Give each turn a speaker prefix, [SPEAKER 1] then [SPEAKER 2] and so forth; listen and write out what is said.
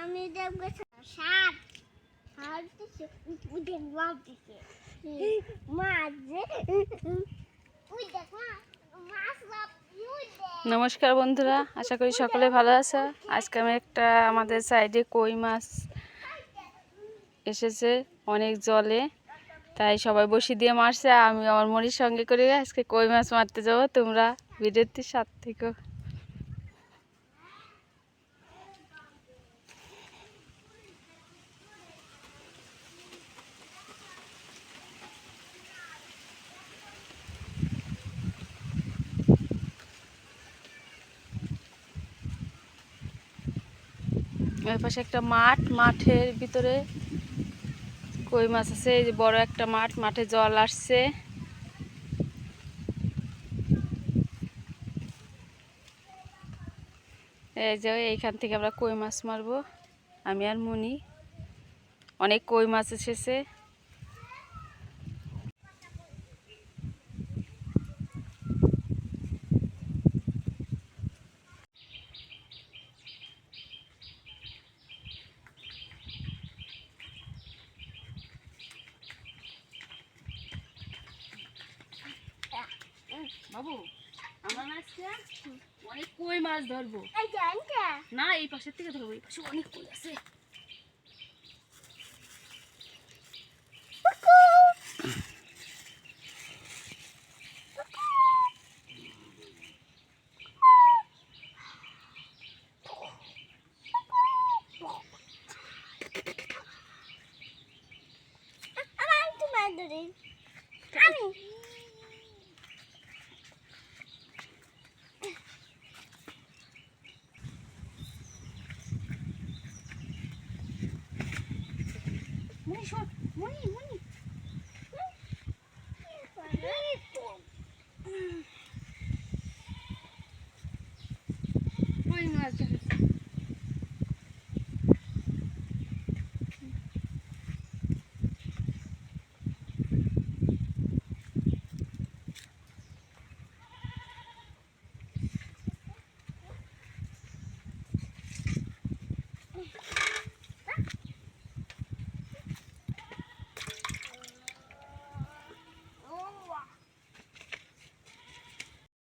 [SPEAKER 1] আমি দেখব সাত সাত দেখ।
[SPEAKER 2] নমস্কার বন্ধুরা, আশা করি সকলে ভালো আছে। আজকে আমি একটা আমাদের সাইডে কই মাছ এসেছে অনেক জলে, তাই সবাই বসি দিয়ে মারছে। আমি আমার মরির সঙ্গে করে আজকে কই মাছ মারতে যাব, তোমরা ভিডিওটির সাথ থেকো। ওই পাশে একটা মাঠ, মাঠের ভিতরে কই মাছ আছে? এই যে বড় একটা মাঠ, মাঠে জল আসছে। এই যে এইখান থেকে আমরা কই মাছ মারবো? আমি আর মুনি। অনেক কই মাছ এসেছে। বাবু আমরা আজকে অনেক কই মাছ ধরবো। না, এই পাশের থেকে ধরবো, এই পাশে অনেক কই আছে।
[SPEAKER 1] আমার একটু মাছ ধরি আমি
[SPEAKER 2] মুনি শোন মুনি মুনি কই মাছ ধরে